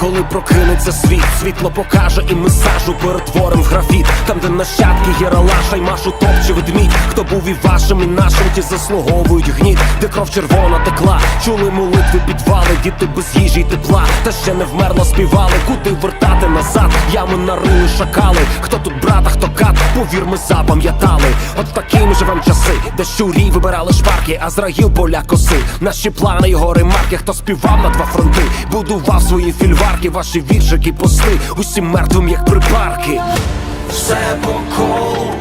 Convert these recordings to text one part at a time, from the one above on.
коли прокинеться світ, світло покаже і ми сажу перетворим в графіт. Там, де нащадки Єралаша й машу топче ведмідь. Хто був і вашим, і нашим, ті заслуговують гніт, де кров червона текла, чули молитви підвали, діти без їжі й тепла, та ще не вмерло співали, куди вертати назад, ями нарили шакали. Хто тут брат, а хто кат, повір, ми запам'ятали. От такі ми живем часи, де щурі вибирали шпарки, а зраїл поля коси. Наші плани й гори марки, хто співав на два фронти, будував свої фільварки, ваші віршики, посли, усім мертвим, як припарки. Все по колу,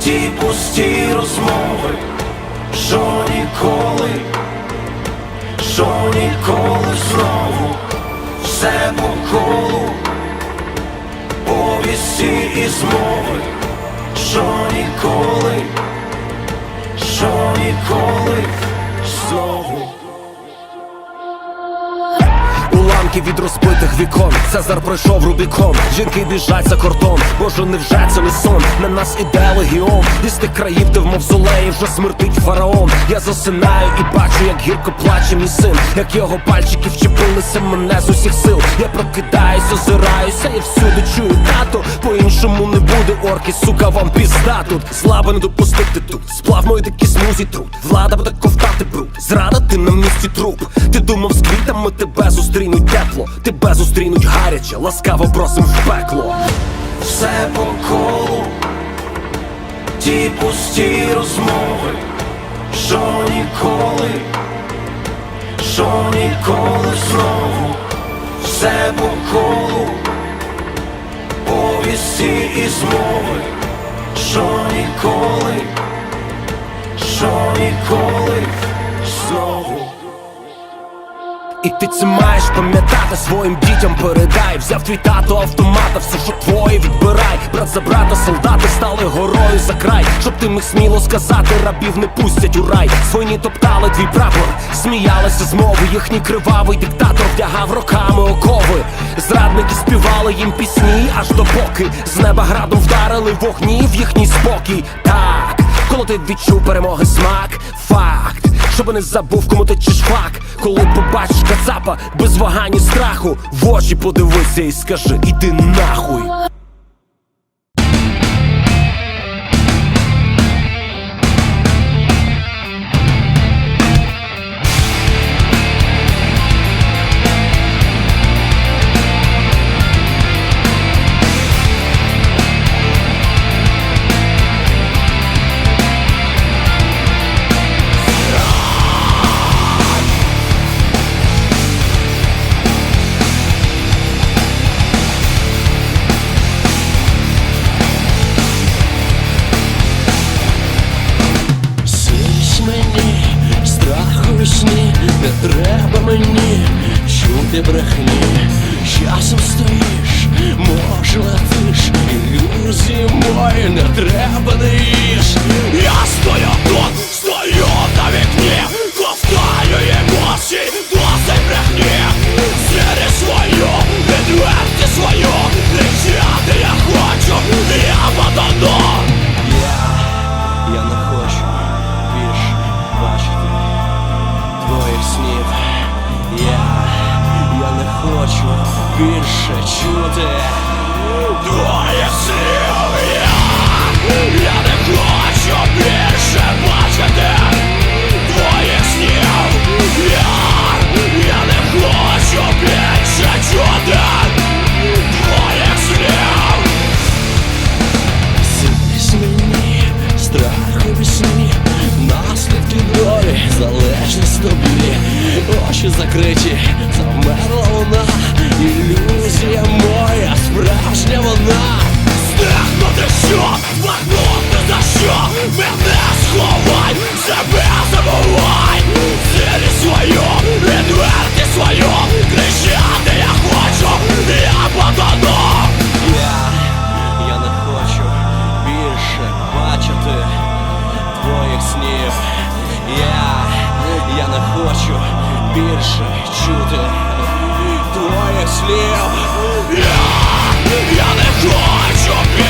ті пусті розмови, що ніколи, що ніколи знову, все по колу, повісті і змови, що ніколи, що ніколи? Знову. Уламки від розбитих вікон, Цезар пройшов Рубікон, жінки біжать за кордон, Боже, невже це не сон? На нас іде легіон, із тих країв, де в мавзолеї вже смертить фараон. Я засинаю і бачу, як гірко плаче мій син, як його пальчики вчепилися мене з усіх сил. Я прокидаюсь, озираюся, і всюди чую тато. По-іншому не буде орки, сука, вам пізда тут. Слабо не допустити тут. Сплав мої такі смузі труд. Влада буде ковтати бруд. Зрада ти на місці труп. Ти думав, з квітами тебе зустрінуть тепло, тебе зустрінуть гаряче, ласкаво просим в пекло. Все по колу, ті пусті розмови, що ніколи, що ніколи знову, все по колу, повісті і змови, що ніколи, що ніколи? Знову. І ти це маєш пам'ятати своїм дітям передай. Взяв твій тато автомата, все, що твоє відбирай. Брат за брата, солдати стали горою за край. Щоб ти міг сміло сказати, рабів не пустять у рай. Свині топтали твій прапор, сміялися з мови Їхній кривавий диктатор вдягав роками окови. Зрадники співали їм пісні, аж допоки З неба градом вдарили вогні в їхній спокій. Так, коли ти відчув перемоги смак, факт щоб не забув, кому ти чи шпак Коли побачиш кацапа без вагань і страху. В очі подивися і скажи, іди нахуй чути брехні. Часом стоїш, може летиш, ілюзії мої не треба не їж. Я стою тут, стою більше чути твоїх. Я, не хочу більше бачити снів. Я, я не хочу більше чути твоїх слів. Сись мені, страх вісні, наслідки долі, залежність тобі, очі закриті, Я, я не хочу більше чути твоїх слів. Я, я не хочу